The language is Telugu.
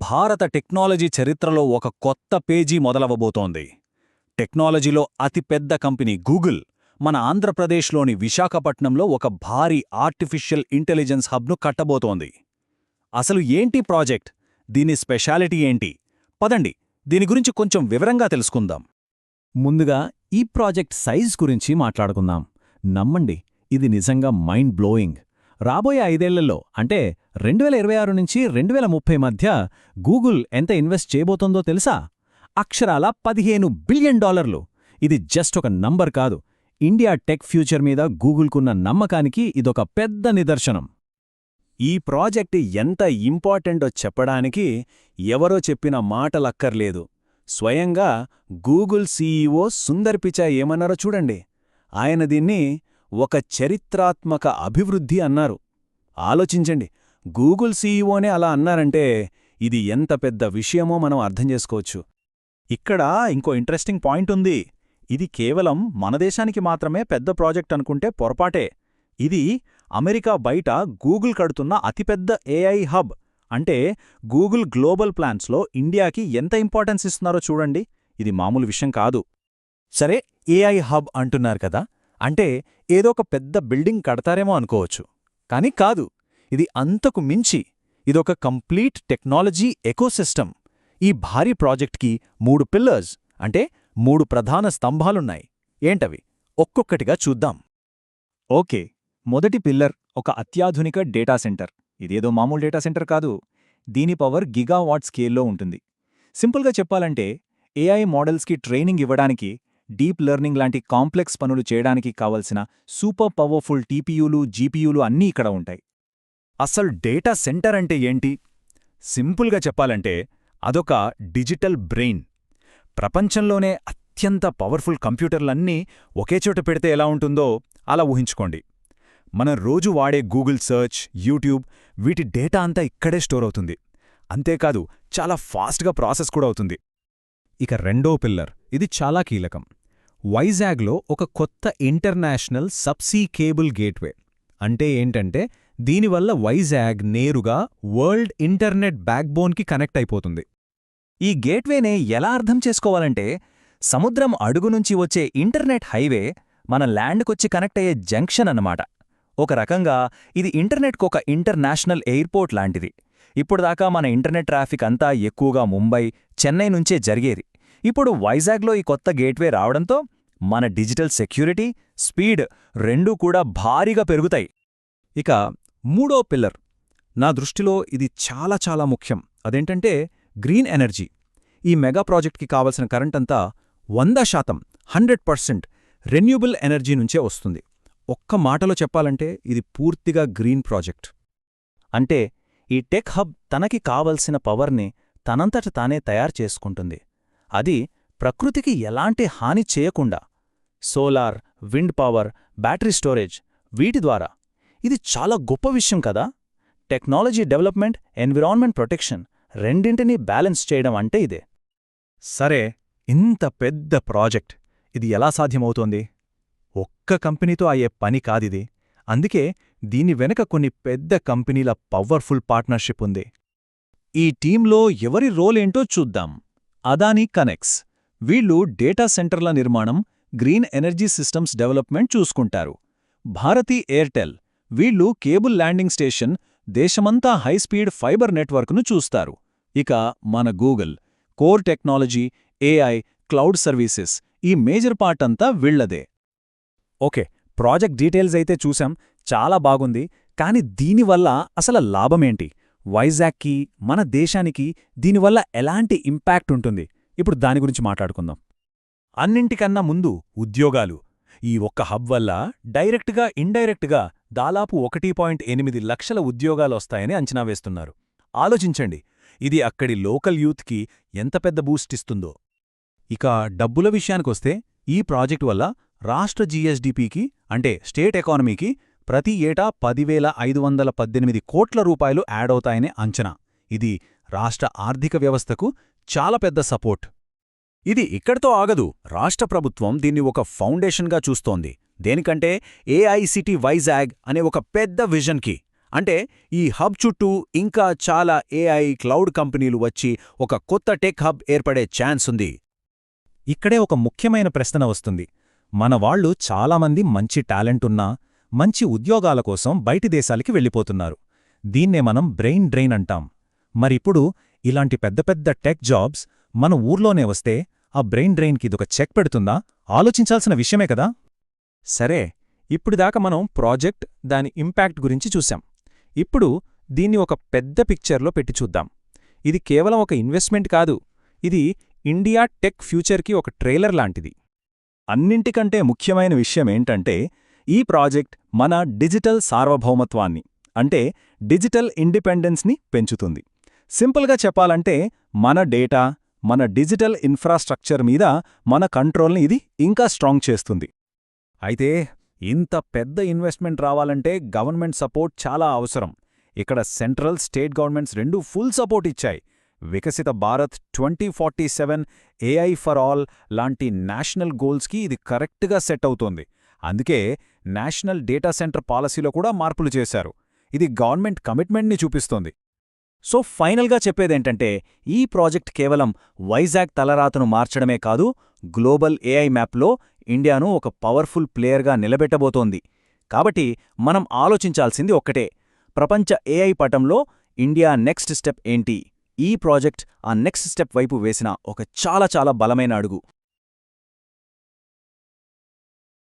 భారత టెక్నాలజీ చరిత్రలో ఒక కొత్త పేజీ మొదలవబోతోంది టెక్నాలజీలో అతిపెద్ద కంపెనీ గూగుల్ మన ఆంధ్రప్రదేశ్లోని విశాఖపట్నంలో ఒక భారీ ఆర్టిఫిషియల్ ఇంటెలిజెన్స్ హబ్ను కట్టబోతోంది. అసలు ఏంటి ప్రాజెక్ట్? దీని స్పెషాలిటీ ఏంటి? పదండి దీని గురించి కొంచెం వివరంగా తెలుసుకుందాం. ముందుగా ఈ ప్రాజెక్ట్ సైజ్ గురించి మాట్లాడుకుందాం. నమ్మండి ఇది నిజంగా మైండ్ బ్లోయింగ్ రాబోయే ఐదేళ్ళలో అంటే రెండు వేల ఇరవై ఆరు నుంచి రెండు వేల ముప్పై మధ్య గూగుల్ ఎంత ఇన్వెస్ట్ చేయబోతోందో తెలుసా? అక్షరాల పదిహేను బిలియన్ డాలర్లు. ఇది జస్ట్ ఒక నంబర్ కాదు. ఇండియా టెక్ ఫ్యూచర్ మీద గూగుల్కున్న నమ్మకానికి ఇదొక పెద్ద నిదర్శనం. ఈ ప్రాజెక్ట్ ఎంత ఇంపార్టెంటో చెప్పడానికి ఎవరో చెప్పిన మాటలక్కర్లేదు. స్వయంగా గూగుల్ సీఈఓ సుందర్ పిచా ఏమన్నారో చూడండి. ఆయన దీన్ని ఒక చరిత్రాత్మక అభివృద్ధి అన్నారు. ఆలోచించండి గూగుల్ సీఈఓనే అలా అన్నారంటే ఇది ఎంత పెద్ద విషయమో మనం అర్థం చేసుకోవచ్చు. ఇక్కడ ఇంకో ఇంట్రెస్టింగ్ పాయింట్ ఉంది. ఇది కేవలం మన దేశానికి మాత్రమే పెద్ద ప్రాజెక్ట్ అనుకుంటే పొరపాటే. ఇది అమెరికా బయట గూగుల్ కడుతున్న అతిపెద్ద ఏఐ హబ్. అంటే గూగుల్ గ్లోబల్ ప్లాన్స్లో ఇండియాకి ఎంత ఇంపార్టెన్స్ ఇస్తున్నారో చూడండి. ఇది మామూలు విషయం కాదు. సరే ఏఐ హబ్ అంటున్నారు కదా? అంటే ఏదో ఒక పెద్ద బిల్డింగ్ కడతారేమో అనుకోవచ్చు. కాని కాదు ఇది అంతకు మించి ఇదొక కంప్లీట్ టెక్నాలజీ ఎకోసిస్టమ్. ఈ భారీ ప్రాజెక్ట్కి మూడు పిల్లర్స్ అంటే మూడు ప్రధాన స్తంభాలున్నాయి. ఏంటవి? ఒక్కొక్కటిగా చూద్దాం. ఓకే మొదటి పిల్లర్ ఒక అత్యాధునిక డేటా సెంటర్. ఇదేదో మామూలు డేటా సెంటర్ కాదు. దీని పవర్ గిగావాట్ స్కేల్లో ఉంటుంది. సింపుల్గా చెప్పాలంటే ఏఐ మోడల్స్కి ట్రైనింగ్ ఇవ్వడానికి డీప్ లెర్నింగ్ లాంటి కాంప్లెక్స్ పనులు చేయడానికి కావలసిన సూపర్ పవర్ఫుల్ టీపీయూలు జీపీయూలు అన్నీ ఇక్కడ ఉంటాయి. అసలు డేటా సెంటర్ అంటే ఏంటి? సింపుల్గా చెప్పాలంటే అదొక డిజిటల్ బ్రెయిన్. ప్రపంచంలోనే అత్యంత పవర్ఫుల్ కంప్యూటర్లన్నీ ఒకేచోట పెడితే ఎలా ఉంటుందో అలా ఊహించుకోండి. మనం రోజు వాడే గూగుల్ సర్చ్ యూట్యూబ్ వీటి డేటా అంతా ఇక్కడే స్టోర్ అవుతుంది. అంతేకాదు చాలా ఫాస్ట్గా ప్రాసెస్ కూడా అవుతుంది. ఇక రెండో పిల్లర్. ఇది చాలా కీలకం. వైజాగ్లో ఒక కొత్త ఇంటర్నేషనల్ సబ్సీ కేబుల్ గేట్వే. అంటే ఏంటంటే దీనివల్ల వైజాగ్ నేరుగా వరల్డ్ ఇంటర్నెట్ బ్యాక్బోన్కి కనెక్ట్ అయిపోతుంది. ఈ గేట్వేనే ఎలా అర్థం చేసుకోవాలంటే సముద్రం అడుగు నుంచి వచ్చే ఇంటర్నెట్ హైవే మన ల్యాండ్కొచ్చి కనెక్ట్ అయ్యే జంక్షన్ అన్నమాట. ఒక రకంగా ఇది ఇంటర్నెట్కొక ఇంటర్నేషనల్ ఎయిర్పోర్ట్ లాంటిది. ఇప్పుడుదాకా మన ఇంటర్నెట్ ట్రాఫిక్ అంతా ఎక్కువగా ముంబై చెన్నై నుంచే జరిగేది. ఇప్పుడు వైజాగ్లో ఈ కొత్త గేట్వే రావడంతో మన డిజిటల్ సెక్యూరిటీ స్పీడ్ రెండూ కూడా భారీగా పెరుగుతాయి. ఇక మూడో పిల్లర్. నా దృష్టిలో ఇది చాలా చాలా ముఖ్యం. అదేంటంటే గ్రీన్ ఎనర్జీ. ఈ మెగా ప్రాజెక్ట్కి కావలసిన కరెంటంతా వంద శాతం హండ్రెడ్ పర్సెంట్ రెన్యూబుల్ ఎనర్జీ నుంచే వస్తుంది. ఒక్క మాటలో చెప్పాలంటే ఇది పూర్తిగా గ్రీన్ ప్రాజెక్ట్. అంటే ఈ టెక్ హబ్ తనకి కావలసిన పవర్ని తనంతట తానే తయారు చేసుకుంటుంది. అది ప్రకృతికి ఎలాంటి హాని చేయకుండా solar wind power battery storage వీటి ద్వారా. ఇది చాలా గొప్ప విషయం కదా? టెక్నాలజీ డెవలప్మెంట్ ఎన్విరాన్మెంట్ ప్రొటెక్షన్ రెండింటినీ బ్యాలెన్స్ చేయడం అంటే ఇదే. సరే ఇంత పెద్ద ప్రాజెక్ట్. ఇది ఎలా సాధ్యమవుతోంది? ఒక్క కంపెనీతో అయ్యే పని కాదిది. అందుకే దీని వెనక కొన్ని పెద్ద కంపెనీల పవర్ఫుల్ పార్ట్నర్షిప్ ఉంది. ఈ టీంలో ఎవరి రోల్ ఏంటో చూద్దాం. అదానీ కనెక్స్. వీళ్ళు డేటా సెంటర్ల నిర్మాణం గ్రీన్ ఎనర్జీ సిస్టమ్స్ డెవలప్మెంట్ చూసుకుంటారు. భారతీ ఎయిర్టెల్. వీళ్ళు కేబుల్ ల్యాండింగ్ స్టేషన్ దేశమంతా హైస్పీడ్ ఫైబర్ నెట్వర్క్ను చూస్తారు. ఇక మన Google. Core technology AI cloud services. ఈ మేజర్ పార్ట్ అంతా వీళ్ళదే ఓకే. ప్రాజెక్ట్ డీటెయిల్స్ అయితే చూశాం చాలా బాగుంది. కాని దీనివల్ల అసలు లాభమేంటి? వైజాగ్కి మన దేశానికి దీనివల్ల ఎలాంటి ఇంపాక్ట్ ఉంటుంది? ఇప్పుడు దాని గురించి మాట్లాడుకుందాం. అన్నింటికన్నా ముందు ఉద్యోగాలు. ఈ ఒక్క హబ్ వల్ల డైరెక్ట్గా ఇండైరెక్ట్గా దాదాపు ఒకటి పాయింట్ ఎనిమిది లక్షల ఉద్యోగాలొస్తాయని అంచనా వేస్తున్నారు. ఆలోచించండి ఇది అక్కడి లోకల్ యూత్కి ఎంత పెద్ద బూస్ట్ ఇస్తుందో. ఇక డబ్బుల విషయానికొస్తే ఈ ప్రాజెక్టు వల్ల రాష్ట్ర జీఎస్డీపీకి అంటే స్టేట్ ఎకానమీకి ప్రతి ఏటా పదివేల ఐదు వందల పద్దెనిమిది కోట్ల రూపాయలు యాడ్ అవుతాయనే అంచనా. ఇది రాష్ట్ర ఆర్థిక వ్యవస్థకు చాలా పెద్ద సపోర్ట్. ఇది ఇక్కడితో ఆగదు. రాష్ట్ర ప్రభుత్వం దీన్ని ఒక ఫౌండేషన్గా చూస్తోంది. దేనికంటే ఏఐసిటి వైజాగ్ అనే ఒక పెద్ద విజన్కి. అంటే ఈ హబ్ చుట్టూ ఇంకా చాలా ఏఐ క్లౌడ్ కంపెనీలు వచ్చి ఒక కొత్త టెక్ హబ్ ఏర్పడే ఛాన్స్ ఉంది. ఇక్కడే ఒక ముఖ్యమైన ప్రశ్న వస్తుంది. మన వాళ్ళు చాలామంది మంచి టాలెంట్ ఉన్నా మంచి ఉద్యోగాల కోసం బయటి దేశాలకి వెళ్ళిపోతున్నారు. దీన్నే మనం బ్రెయిన్ డ్రెయిన్ అంటాం. మరిప్పుడు ఇలాంటి పెద్ద పెద్ద టెక్ జాబ్స్ మన ఊర్లోనే వస్తే ఆ బ్రెయిన్ డ్రెయిన్కి ఇదొక చెక్ పెడుతుందా? ఆలోచించాల్సిన విషయమే కదా? సరే ఇప్పుడుదాకా మనం ప్రాజెక్ట్ దాని ఇంపాక్ట్ గురించి చూశాం. ఇప్పుడు దీన్ని ఒక పెద్ద పిక్చర్లో పెట్టి చూద్దాం. ఇది కేవలం ఒక ఇన్వెస్ట్మెంట్ కాదు. ఇది ఇండియా టెక్ ఫ్యూచర్కి ఒక ట్రైలర్ లాంటిది. అన్నింటికంటే ముఖ్యమైన విషయమేంటంటే ఈ ప్రాజెక్ట్ మన డిజిటల్ సార్వభౌమత్వాన్ని అంటే డిజిటల్ ఇండిపెండెన్స్ని పెంచుతుంది. సింపుల్గా చెప్పాలంటే మన డేటా మన డిజిటల్ ఇన్ఫ్రాస్ట్రక్చర్ మీద మన కంట్రోల్ని ఇది ఇంకా స్ట్రాంగ్ చేస్తుంది. అయితే ఇంత పెద్ద ఇన్వెస్ట్మెంట్ రావాలంటే గవర్నమెంట్ సపోర్ట్ చాలా అవసరం. ఇక్కడ సెంట్రల్ స్టేట్ గవర్నమెంట్స్ రెండూ ఫుల్ సపోర్ట్ ఇచ్చాయి. Viksit Bharat twenty forty seven AI for all లాంటి నేషనల్ గోల్స్కి ఇది కరెక్ట్గా సెట్ అవుతోంది. అందుకే నేషనల్ డేటా సెంటర్ పాలసీలో కూడా మార్పులు చేశారు. ఇది గవర్నమెంట్ కమిట్మెంట్ని చూపిస్తోంది. సో ఫైనల్గా చెప్పేదేంటంటే ఈ ప్రాజెక్ట్ కేవలం వైజాగ్ తలరాతను మార్చడమే కాదు గ్లోబల్ ఏఐ మ్యాప్లో ఇండియాను ఒక పవర్ఫుల్ ప్లేయర్గా నిలబెట్టబోతోంది. కాబట్టి మనం ఆలోచించాల్సింది ఒక్కటే. ప్రపంచ ఏఐ పటంలో ఇండియా నెక్స్ట్ స్టెప్ ఏంటి? ఈ ప్రాజెక్ట్ ఆ నెక్స్ట్ స్టెప్ వైపు వేసిన ఒక చాలా చాలా బలమైన అడుగు.